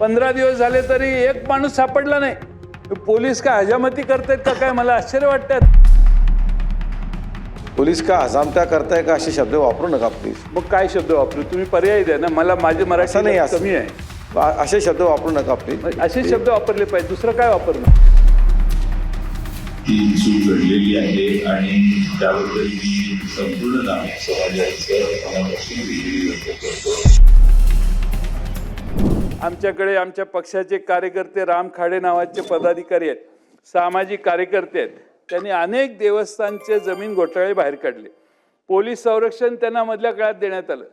पंधरा दिवस झाले तरी एक माणूस सापडला नाही. पोलीस काय हजामती करतायत का काय? मला आश्चर्य वाटतात पोलीस का हजामत्या करताय का असे शब्द वापरू नका प्लीज मग काय शब्द वापरू? तुम्ही पर्याय द्या ना. मला माझे मराठी नाही असं कमी आहे. असे शब्द वापरू नका प्लीज मग असे शब्द वापरले पाहिजे. दुसरं काय वापरणं चूक घडलेली आहे आणि त्याबद्दल मी संपूर्ण समाजाचं मनापासून दिलगिरी व्यक्त करतो. आमच्याकडे आमच्या पक्षाचे कार्यकर्ते राम खाडे नावाचे पदाधिकारी आहेत सामाजिक कार्यकर्ते आहेत. त्यांनी अनेक देवस्थानचे जमीन घोटाळे बाहेर काढले. पोलीस संरक्षण त्यांना मधल्या काळात देण्यात आलं.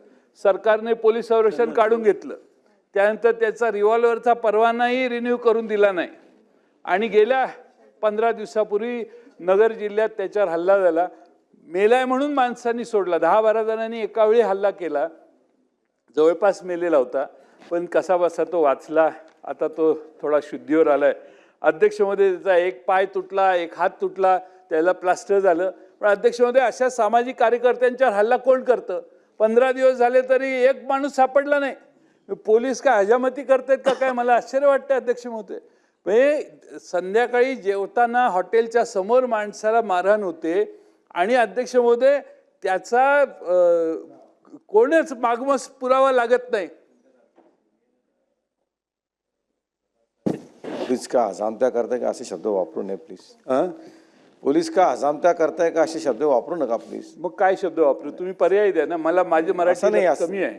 सरकारने पोलीस संरक्षण काढून घेतलं. त्यानंतर त्याचा रिव्हॉल्वरचा परवानाही रिन्यू करून दिला नाही. आणि गेल्या पंधरा दिवसापूर्वी नगर जिल्ह्यात त्याच्यावर हल्ला झाला. मेलाय म्हणून माणसांनी सोडला. दहा बारा जणांनी एकावेळी हल्ला केला. जवळपास मेलेला होता. पण कसा बसा तो वाचला आता तो थोडा शुद्धीवर आलाय. आहे अध्यक्षमध्ये त्याचा एक पाय तुटला एक हात तुटला त्याला प्लास्टर झालं. पण अध्यक्षमध्ये अशा सामाजिक कार्यकर्त्यांच्यावर हल्ला कोण करतं? पंधरा दिवस झाले तरी एक माणूस सापडला नाही. पोलीस काय हजामती करतायत का काय? मला आश्चर्य वाटतं अध्यक्ष होते म्हणजे संध्याकाळी जेवताना हॉटेलच्या समोर माणसाला मारहाण होते आणि अध्यक्ष महोदय त्याचा कोणच मागमस पुरावा लागत नाही. पोलीस का हजामत्या करताय का असे शब्द वापरू नये प्लीज हं? पोलीस का हजामत्या करताय का असे शब्द वापरू नका प्लीज मग काय शब्द वापरू? तुम्ही पर्याय द्या ना. मला माझे असं मराठी नाही असं कमी आहे.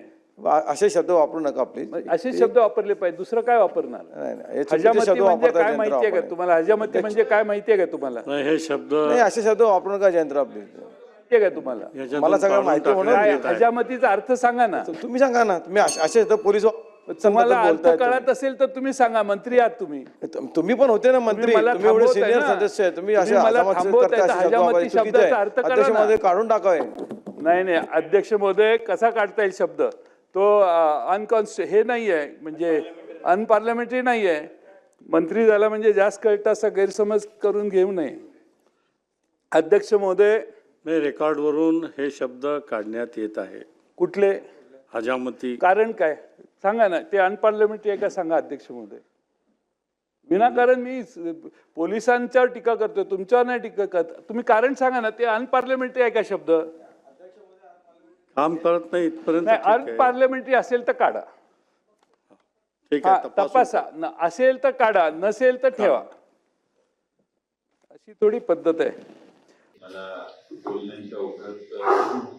असे शब्द वापरू नका प्लीज मग असे शब्द वापरले पाहिजे. दुसरं काय वापरणार? नाही, नाही. हे चुकीचे हजामती शब्द म्हणजे वापरताय काय जयंतराव माहितीये का आपण. तुम्हाला? हजामती म्हणजे काय माहितीये का तुम्हाला? नाही हे शब्द नाही असे शब्द वापरू नका जयंतराव प्लीज माहितीये का तुम्हाला? याच्यातून मला सगळं काढून माहिती म्हणून टाकण्यात काय येत आहे. हजामतीचा अर्थ सांगा ना. तुम्ही सांगा ना तुम्ही असे असे शब्द पोलीस वा- तुम्हाला अर्थ बोलताय कळत असेल तर तुम्ही सांगा मंत्री आहात तुम्ही. तुम्ही. तुम्ही पण होते ना मंत्री. मला तुम्ही एवढे थांबवताय सिनियर ना. सदस्य आहे. तुम्ही तुम्ही असे मला हजामत थांबवताय करताय, तर असे शब्द हजामती वापरायचे चुकीचे शब्दाचा आहे. अर्थ करा अध्यक्ष ना. महोदय काढून टाकावे नाही नाही. अध्यक्ष महोदय कसा काढता येईल शब्द? तो अनकॉन्स्ट हे नाही आहे. म्हणजे अनपार्लमेंटरी नाही आहे. मंत्री झाला म्हणजे जास्त कळतं असा गैरसमज करून घेऊ नये. अध्यक्ष महोदय नाही रेकॉर्डवरून हे शब्द काढण्यात येत आहे. कुठले? हजामती. कारण काय? सांगा ना ते अनपार्लमेंटरी आहे का? सांगा अध्यक्ष महोदय विनाकारण मी पोलिसांच्यावर टीका करतोय तुमच्यावर नाही टीका करत. तुम्ही कारण सांगा ना ते अनपार्लमेंटरी आहे का शब्द? काम करत नाही इथपर्यंत नाही. अनपार्लमेंटरी असेल तर काढा. ठीक हा, आहे तपासा. न- असेल तर काढा नसेल तर ठेवा. अशी थोडी पद्धत आहे. मला बोलण्याच्या ओघात अं,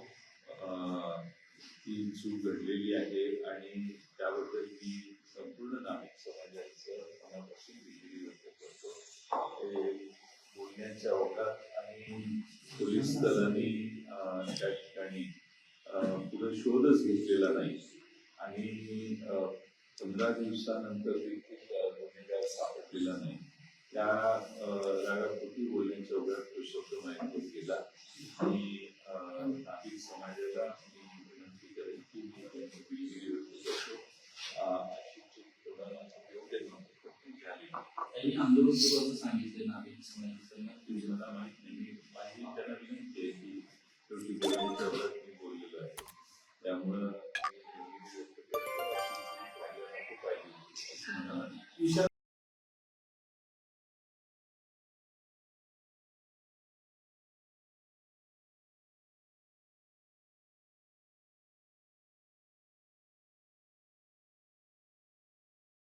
ही चूक घडलेली आहे आणि त्याबद्दल मी संपूर्ण नागरिक समाजाचं मनापासून दिलगिरी व्यक्त करतो. बोलण्याच्या अवकात आणि पोलीस दलांनी त्या ठिकाणी पुढे शोधच घेतलेला नाही. आणि पंधरा दिवसानंतर देखील गुन्हेगार सापडलेला नाही. त्या रागापोटी बोलण्याच्या अवघ्यात तो शब्द माहिती केला. आणि नागरिक समाजाला मी विनंती करेन की मी त्यांची दिलगिरी व्यक्त करतो अं, अशी चूक कोणाला योग्य नव्हती झाली त्यांनी आंदोलन सुरू असं सांगितलं नागरिक समाजाचं ती मला माहीत नाही मी माझी त्यांना विनंती आहे की शेवटी मी बोललेलो आहे. त्यामुळं